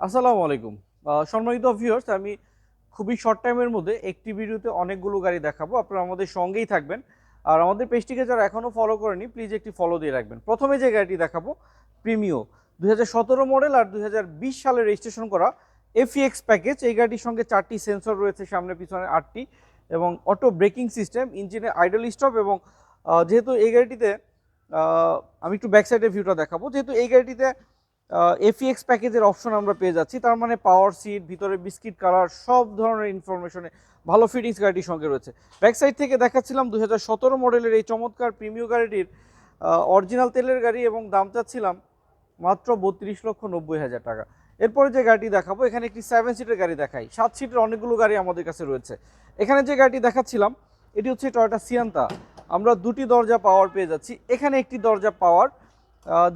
আসসালামু আলাইকুম। সম্মানিত ভিউয়ার্স আমি খুবই শর্ট টাইমের মধ্যে একটি ভিডিওতে অনেকগুলো গাড়ি দেখাবো। আপনারা আমাদের সঙ্গেই থাকবেন। আর আমাদের পেজটিকে যারা এখনও ফলো করেনি প্লিজ একটি ফলো দিয়ে রাখবেন। প্রথমে যে গাড়িটি দেখাবো প্রিমিও দু হাজার সতেরো মডেল আর দুই হাজার বিশ সালে রেজিস্ট্রেশন করা এফিএক্স প্যাকেজ এই গাড়িটির সঙ্গে চারটি সেন্সর রয়েছে, সামনে পিছনে আটটি এবং অটো ব্রেকিং সিস্টেম ইঞ্জিনে আইডল স্টপ এবং যেহেতু এই গাড়িটিতে আমি একটু ব্যাক সাইডের ভিউটা দেখাবো। যেহেতু এই গাড়িটিতে এফিএক্স প্যাকেজের অপশন আমরা পেয়ে যাচ্ছি। তার মানে পাওয়ার সিট ভিতরে বিস্কিট কালার সব ধরনের ইনফরমেশনে ভালো ফিটিংস গাড়িটির সঙ্গে রয়েছে। ব্যাক সাইড থেকে দেখাচ্ছিলাম দু হাজার সতেরো মডেলের এই চমৎকার প্রিমিয় গাড়িটির অরিজিনাল তেলের গাড়ি এবং দাম চাচ্ছিলাম মাত্র বত্রিশ লক্ষ নব্বই হাজার টাকা। এরপরে যে গাড়িটি দেখাবো, এখানে একটি সেভেন সিটের গাড়ি দেখাই। সাত সিটের অনেকগুলো গাড়ি আমাদের কাছে রয়েছে। এখানে যে গাড়িটি দেখাচ্ছিলাম, এটি হচ্ছে টয়োটা সিয়ান্তা আমরা দুটি দরজা পাওয়ার পেয়ে যাচ্ছি। এখানে একটি দরজা পাওয়ার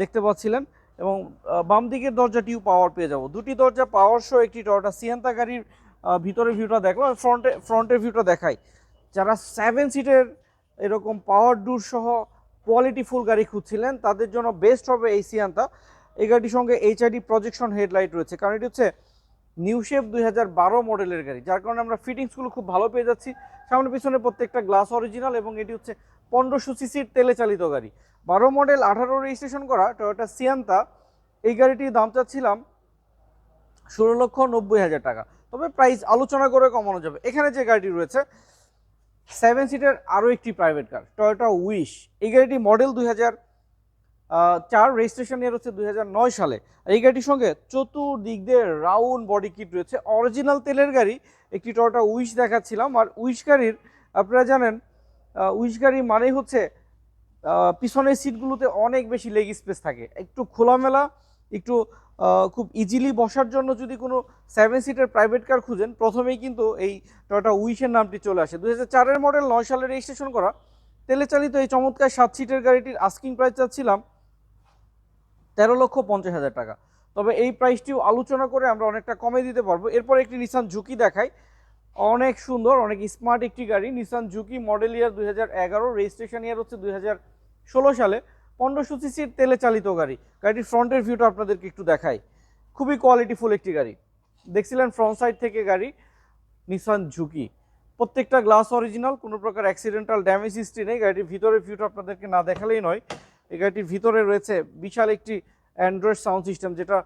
দেখতে পাচ্ছিলেন। এবং বাম দিকের দরজাটিও পাওয়ার পেয়ে যাব। দুটি দরজা পাওয়ার সহ একটি টয়োটা সিয়ান্তা গাড়ির ভিতরের ভিউটা দেখল আর ফ্রন্টে ফ্রন্টের ভিউটা দেখাই। যারা সেভেন সিটের এরকম পাওয়ার ডুর সহ কোয়ালিটি ফুল গাড়ি খুঁজছিলেন, তাদের জন্য বেস্ট হবে এই সিয়ান্তা এই গাড়িটির সঙ্গে এইচআইডি প্রজেকশন হেডলাইট রয়েছে, কারণ এটি হচ্ছে নিউ হাজার বারো মডেলের গাড়ি, যার কারণে আমরা ফিটিংসগুলো খুব ভালো পেয়ে যাচ্ছি। সামনে পিছনে প্রত্যেকটা গ্লাস অরিজিনাল এবং এটি হচ্ছে পনেরোশো সিসির তেলে চালিত গাড়ি। বারো মডেল, আঠারো রেজিস্ট্রেশন করা টয়োটা সিয়ান্তা এই গাড়িটির দাম চাচ্ছিলাম ষোলো লক্ষ নব্বই হাজার টাকা। তবে প্রাইস আলোচনা করে কমানো যাবে। এখানে যে গাড়িটি রয়েছে সেভেন সিটের আরও একটি প্রাইভেট কার টয়োটা উইশ এই গাড়িটি মডেল দুই হাজার চার রেজিস্ট্রেশন ইয়ার হচ্ছে দুই সালে। এই গাড়িটির সঙ্গে চতুর্দিক দিয়ে রাউন্ড বডি কিট রয়েছে। অরিজিনাল তেলের গাড়ি, একটি টয়োটা উইশ দেখাচ্ছিলাম। আর উইশ গাড়ির, আপনারা জানেন উইশ গাড়ি মানেই হচ্ছে পিছনের সিটগুলোতে অনেক বেশি লেগ স্পেস থাকে। একটু খোলামেলা, একটু খুব ইজিলি বসার জন্য যদি কোনো সেভেন সিটের প্রাইভেট কার খুঁজেন, প্রথমেই কিন্তু এই টয়টা উইশের নামটি চলে আসে। দু হাজার চারের মডেল নয় সালে রেজিস্ট্রেশন করা। তেলে চালিত এই চমৎকার সাত সিটের গাড়িটির আস্কিং প্রাইস চাচ্ছিলাম তেরো লক্ষ পঞ্চাশ হাজার টাকা। তবে এই প্রাইসটিও আলোচনা করে আমরা অনেকটা কমে দিতে পারব। এরপর একটি নিসান ঝুঁকি দেখাই। অনেক সুন্দর, অনেক স্মার্ট একটি গাড়ি। নিসান ঝুঁকি মডেল ইয়ার দুই হাজার এগারো রেজিস্ট্রেশন ইয়ার হচ্ছে দুই হাজার ষোলো সালে। পনেরোশো সিসির তেলে চালিত গাড়ি। গাড়িটির ফ্রন্টের ভিউটা আপনাদেরকে একটু দেখাই। খুবই কোয়ালিটিফুল একটি গাড়ি। দেখছিলেন ফ্রন্ট সাইড থেকে গাড়ি নিসান ঝুঁকি প্রত্যেকটা গ্লাস অরিজিনাল কোনো প্রকার অ্যাক্সিডেন্টাল ড্যামেজ হিস্ট্রি নেই। গাড়িটির ভিতরের ভিউটা আপনাদেরকে না দেখালেই নয়। এই গাড়িটির ভিতরে রয়েছে বিশাল একটি অ্যান্ড্রয়েড সাউন্ড সিস্টেম যেটা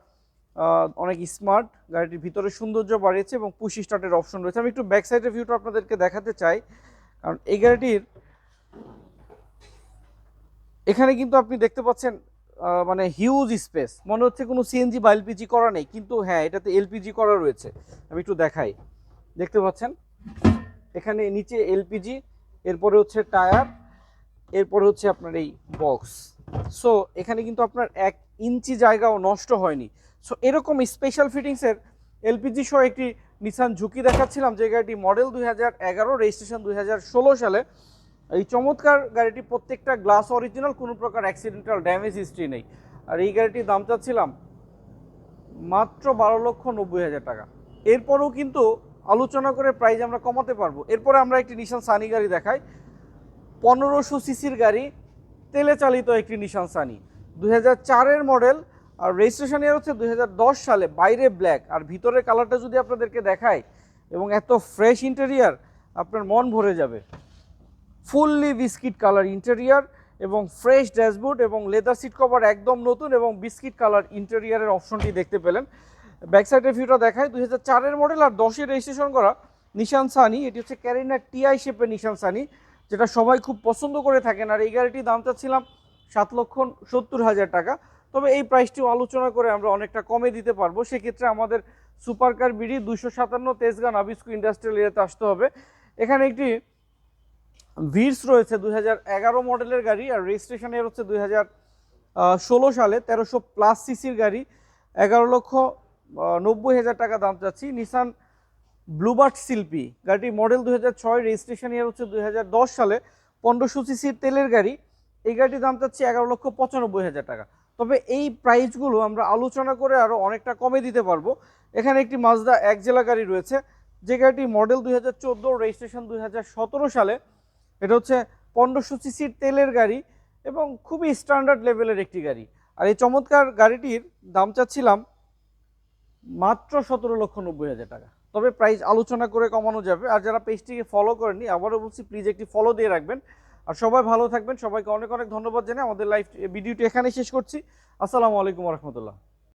অনেক স্মার্ট গাড়িটির ভিতরে সৌন্দর্য বাড়িয়েছে এবং পুশ স্টার্টের অপশন রয়েছে। আমি একটু ব্যাক সাইডের ভিউটা আপনাদেরকে দেখাতে চাই। কারণ এই গাড়িটির এখানে কিন্তু আপনি দেখতে পাচ্ছেন মানে হিউজ স্পেস মনে হচ্ছে কোনো সিএনজি বা এলপিজি করা নেই, কিন্তু হ্যাঁ এটাতে এলপিজি করা রয়েছে। আমি একটু দেখাই। দেখতে পাচ্ছেন? এখানে নিচে এলপিজি এরপরে হচ্ছে টায়ার এরপরে হচ্ছে আপনার এই বক্স সো এখানে কিন্তু আপনার এক ইঞ্চি জায়গাও নষ্ট হয়নি। সো এরকম স্পেশাল ফিটিংসের এলপিজি সহ একটি নিসান ঝুঁকি দেখাচ্ছিলাম, যে গাড়িটি মডেল দুই হাজার এগারো রেজিস্ট্রেশন দুই হাজার ষোলো সালে। এই চমৎকার গাড়িটি প্রত্যেকটা গ্লাস অরিজিনাল কোনো প্রকার অ্যাক্সিডেন্টাল ড্যামেজ হিস্ট্রি নেই। আর এই গাড়িটির দাম চাচ্ছিলাম মাত্র বারো লক্ষ নব্বই হাজার টাকা। এরপরেও কিন্তু আলোচনা করে প্রাইস আমরা কমাতে পারব। এরপরে আমরা একটি নিশান সানি গাড়ি দেখাই। পনেরোশো সিসির গাড়ি, তেলে চালিত একটি নিশান সানি দু হাজার চারের মডেল আর রেজিস্ট্রেশন ইয়ার হচ্ছে দুই হাজার দশ সালে, বাইরে ব্ল্যাক আর ভিতরের কালারটা যদি আপনাদেরকে দেখায় এবং এত ফ্রেশ ইন্টেরিয়ার আপনার মন ভরে যাবে। ফুললি বিস্কিট কালার ইন্টেরিয়ার এবং ফ্রেশ ড্যাশবোর্ড এবং লেদার সিট কভার একদম নতুন এবং বিস্কিট কালার ইন্টেরিয়ারের অপশনটি দেখতে পেলেন। ব্যাক সাইডের ভিউটা দেখায় দুই হাজার মডেল আর দশের রেজিস্ট্রেশন করা নিশান সানি এটি হচ্ছে ক্যারিনার টিআই শেপের নিশান সানি যেটা সবাই খুব পছন্দ করে থাকেন। আর এই গাড়িটির দাম চাচ্ছিলাম সাত লক্ষ সত্তর হাজার টাকা। তবে এই প্রাইসটি আলোচনা করে আমরা অনেকটা কমে দিতে পারব। সেক্ষেত্রে আমাদের সুপারকার বিডি দুশো সাতান্ন তেজগাঁ নাবিস্কু ইন্ডাস্ট্রিয়াল এরিয়াতে আসতে হবে। এখানে একটি ভিডস রয়েছে দুই হাজার এগারো মডেলের গাড়ি আর রেজিস্ট্রেশন এর হচ্ছে দুই হাজার ষোলো সালে, তেরোশো প্লাস সিসির গাড়ি। এগারো লক্ষ নব্বই হাজার টাকা দাম চাচ্ছি। নিসান ব্লুবার্ট শিল্পী। গাড়িটি মডেল দুই হাজার ছয় রেজিস্ট্রেশন ইয়ার হচ্ছে দুই হাজার দশ সালে, পনেরোশো সিসির তেলের গাড়ি। এই গাড়িটির দাম চাচ্ছি এগারো লক্ষ পঁচানব্বই হাজার টাকা। তবে এই প্রাইসগুলো আমরা আলোচনা করে আরও অনেকটা কমে দিতে পারব। এখানে একটি মাজদা এক জেলা গাড়ি রয়েছে, যে গাড়িটি মডেল দুই হাজার চোদ্দ রেজিস্ট্রেশন দুই হাজার সতেরো সালে। এটা হচ্ছে পনেরোশো সিসির তেলের গাড়ি এবং খুবই স্ট্যান্ডার্ড লেভেলের একটি গাড়ি। আর এই চমৎকার গাড়িটির দাম চাচ্ছিলাম মাত্র সতেরো লক্ষ নব্বই হাজার টাকা। তবে প্রাইস আলোচনা করে কমানো যাবে। আর যারা পেজটিকে ফলো করেনি আবারও বলছি প্লিজ একটি ফলো দিয়ে রাখবেন। আর সবাই ভালো থাকবেন। সবাইকে অনেক অনেক ধন্যবাদ জানাই আমাদের লাইভ ভিডিওটি এখানে শেষ করছি। আসসালামু আলাইকুম রহমতুল্লাহ।